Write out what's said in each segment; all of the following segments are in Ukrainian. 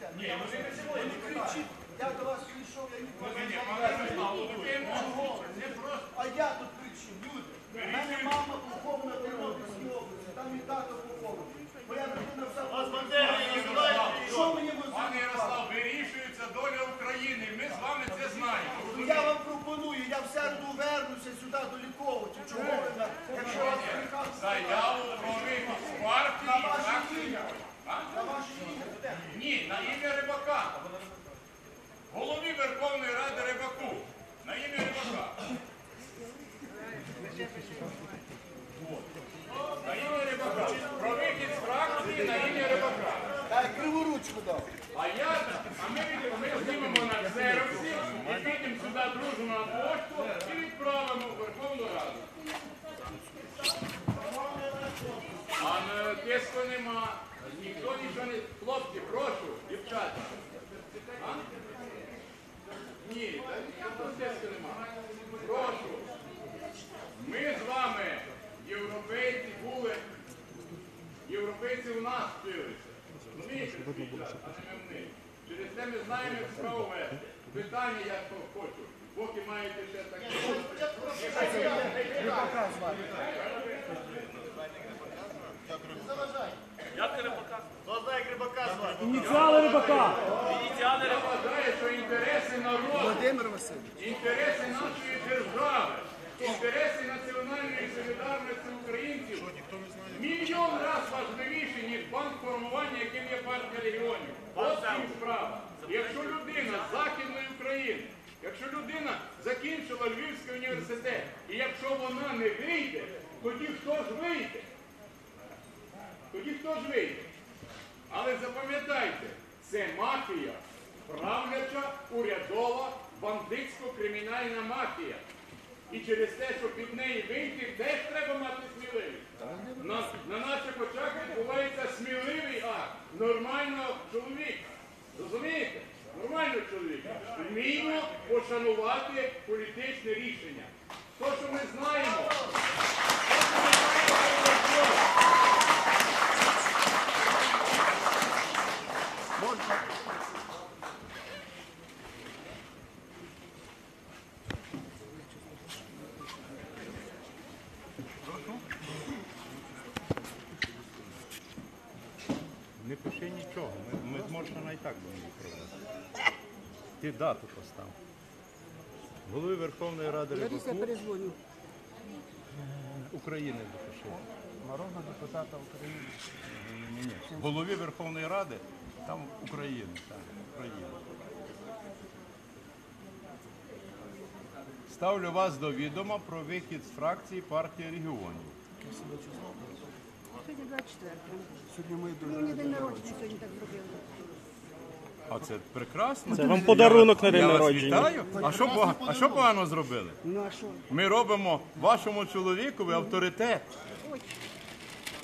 Я до вас прийшов, я ніколи. А я тут кричу, люди. У мене мама похована в Тернопільській області, там і тато похований. Моя дитина вся. Що мені буде Пане Ярослав, вирішується доля України. Ми з вами це знаємо. Ну, я вам пропоную, я в середу вернуся сюди до Ліковича. Чого. Якщо вас прихав... Заяву про вихід з партії. На ваше ім'я. На ім'я Рибака. Голові Верховної Ради Рибаку. На ім'я Рибака. На ім'я Рибака. Про вихід з фракції на ім'я Рибака. А я, а ми, ми знімемо на ксероксі і підемо сюди дружно на пошту і відправимо в Верховну Раду. А на тиску нема. Ніхто нічого не. Хлопці, прошу, дівчата. А? Ні, та ніякого тиску нема. Прошу. Ми з вами, європейці, були. Європейці у нас вчилися. Розумієте, а не ми в них. Через те ми знаємо, як справу вести. Питання я то хочу. Поки маєте ще таке. Ініціали рибака. Я вважаю, що інтереси народу, Володимир Васильович. інтереси нашої держави, інтереси національної солідарності українців мільйон раз важливіші, ніж банк формування, яким є партія регіонів. От в справа. Якщо людина з Західної України, якщо людина закінчила Львівський університет, і якщо вона не вийде, тоді хто ж вийде? Тоді хто ж вийде? Але запам'ятайте, це мафія, правляча, урядова, бандитсько-кримінальна мафія. І через те, щоб від неї вийти, теж треба мати сміливість. На, на наших очах відбувається сміливий акт нормального чоловіка. Розумієте? Нормального чоловіка. Вміємо пошанувати політичне рішення. То, що ми знаємо, нічого, ми, ми зможемо і так будемо провести. Ти дату постав. Голови Верховної Ради Рибаку. України допиши. Народного депутата України. Ні, ні. Голові Верховної Ради там України. Так, Україна. Ставлю вас до відома про вихід з фракції партії регіонів. Сьогодні 24. Сьогодні ми Ну, мені день народження сьогодні так зробили. А це прекрасно. Це вам подарунок на Я вас народження. вітаю. А що, пога- а що погано зробили? Ну а що? Ми робимо вашому чоловікові авторитет.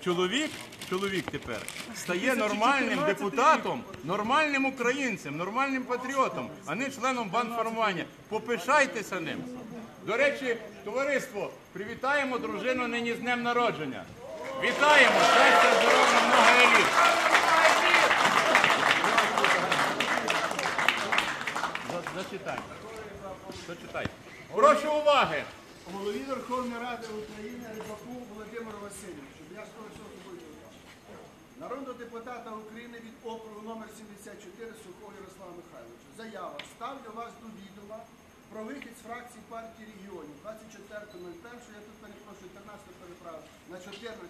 Чоловік, чоловік тепер стає нормальним депутатом, нормальним українцем, нормальним патріотом, а не членом бандформування. Попишайтеся ним. До речі, товариство, привітаємо дружину нині з днем народження. Вітаємо! Щастя, здоров'я, много еліт! За- Зачитай. Зачитай. Прошу уваги. Голові Верховної Ради України Рибаку Володимиру Васильовичу. Я всього собою. Народного депутата України від округу номер 74 Сухого Ярослава Михайловича. Заява. Ставлю вас до відома про вихід з фракції партії регіонів 24.01, я тут перепрошую 13 переправив на 14